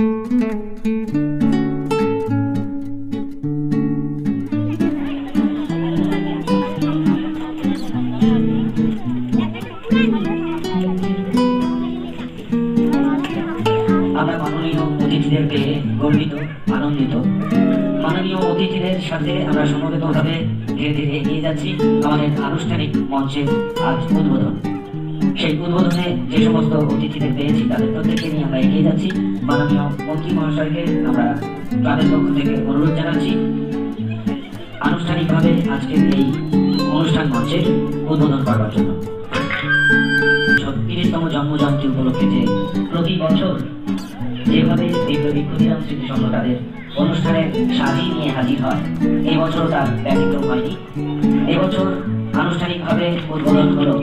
আমরা মাননীয় অতিথিদের গর্বিত, আনন্দিত। মাননীয় অতিথিদের সাথে আমরা সমবেতভাবে ধীরে ধীরে এগিয়ে যাচ্ছি আমাদের আনুষ্ঠানিক মঞ্চের উদ্বোধন। সেই উদ্বোধনে যে সমস্ত অতিথিদের পেয়েছি, তাদের প্রত্যেককে নিয়ে আমরা এগিয়ে যাচ্ছি। মাননীয় মন্ত্রী মহাশয়কে আমরা ক্লাবের পক্ষ থেকে অনুরোধ জানাচ্ছি। আনুষ্ঠানিকভাবে আজকের এই অনুষ্ঠান মঞ্চের উদ্বোধন করবার জন্য। ছত্রিশতম জন্মজয়ন্তী উপলক্ষে যে প্রতি বছর যেভাবে বিপ্লবী ক্ষুদিরাম স্মৃতি তাদের অনুষ্ঠানে সাজিয়ে নিয়ে হাজির হয় এবছর তার ব্যতিক্রম হয়নি। এবছর আনুষ্ঠানিকভাবে উদ্বোধন হলো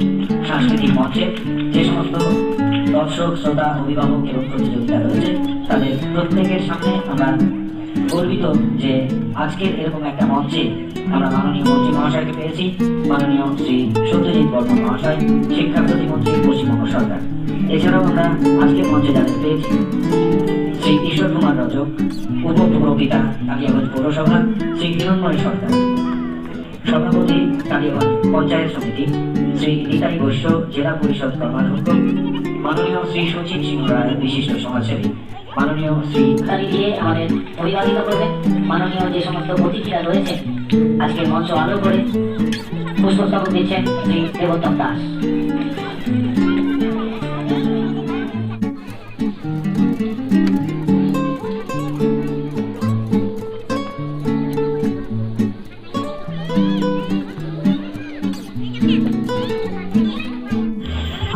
সাংস্কৃতিক মঞ্চের যে সমস্ত দর্শক, শ্রোতা, অভিভাবক এবং প্রতিযোগিতা রয়েছে। তাদের প্রত্যেকের সামনে আমরা গর্বিত যে আজকের এরকম একটা মঞ্চে আমরা মাননীয় মন্ত্রী মহাশয়কে পেয়েছি। মাননীয় শ্রী সত্যজিৎ বর্মন মহাশয়, শিক্ষা প্রতিমন্ত্রী পশ্চিমবঙ্গ সরকার। এছাড়াও আমরা আজকের মঞ্চে যাদের পেয়েছি শ্রী ঈশ্বর কুমার রজক, উপপ্রপিতা কালিয়াগঞ্জ পৌরসভা, শ্রী হিরণময় সরকার। সভাপতি কালিয়াগঞ্জ পঞ্চায়েত সমিতি, শ্রী নিতাই বৈশ্য, জেলা পরিষদ কর্মাধ্যক্ষ মাননীয় শ্রী সচিব সিংহ রায় বিশিষ্ট সমাজসেবী, মাননীয় শ্রী তালি দিয়ে আমাদের অভিবাদিত করবেন মাননীয় যে সমস্ত অতিথিরা রয়েছে আজকে মঞ্চ আলো করে পুষ্পস্তবক দিচ্ছেন শ্রী দেবোত্তম দাস।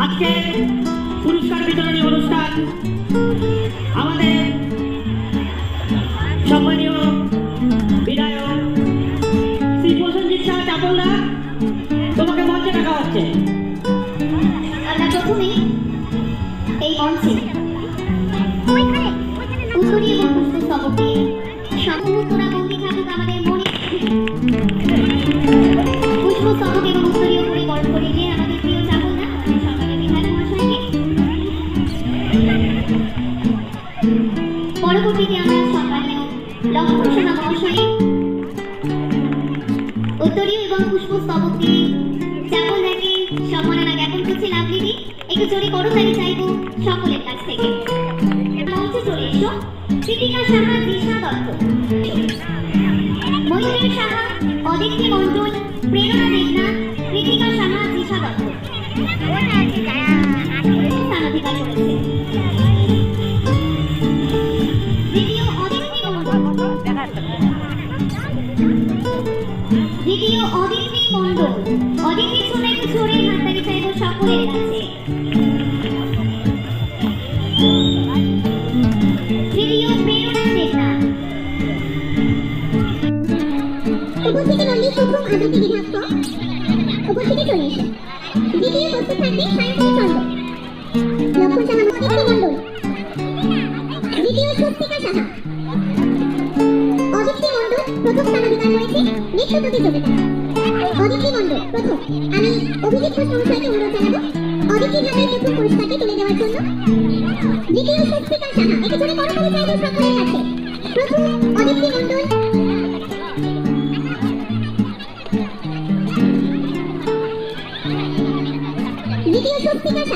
আজকে আমাদের সম্মানীয় বিধায়ক শ্রী প্রসেনজিৎ শাহ চাপলদা, তোমাকে মঞ্চে রাখা প্রথমেই এই মঞ্চে উত্তরী এবং পরবর্তীতে আমরা সম্মানীয় লক্ষ্মণ সাহা মহাশয় উত্তরীয় এবং পুষ্প স্তবক দিয়ে চাকলদাকে সম্মাননা জ্ঞাপন করছে লাভলিদি একটু জোরে করো তাই চাইব সকলের কাছ থেকে মঞ্চে চলে এসো কৃতিকা সাহা দিশা দত্ত ময়ূরের সাহা অদিতি মণ্ডল, প্রেরণা দেবনাথ, কৃতিকা উপস্থিতি মন্দির প্রথম আবৃত্তি বিভাগ উপস্থিতি চলে দ্বিতীয় প্রস্তুত থাকবে সায়ন্তিকা চন্দ্র লক্ষণ সাহা মহাদিত্য মণ্ডল দ্বিতীয় স্বস্তিকা সাহা। অদিতি মণ্ডল প্রথম স্থান অধিকার করেছে নৃত্য প্রতিযোগিতা। অদিতি মণ্ডল প্রথম। আমি অভিজিৎ ঘোষ মহাশয়কে অনুরোধ জানাব, অদিতি ধামের প্রথম পুরস্কারটি তুলে দেওয়ার জন্য। দ্বিতীয় স্বস্তিকা সাহা। একে জোরে করতালি চাইব সকলের কাছে। প্রথম অদিতি মণ্ডল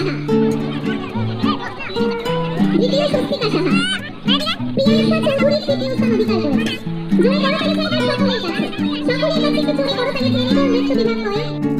সাহা দ্বিতীয় স্বস্তিকা সাহা প্রিয়াঙ্কা চৌধুরী তৃতীয় স্থান অধিকার করেছে করতালি চাইব সকলের কাছে সকলের কাছে জোরে করতালি চাইব নৃত্য বিভাগ করে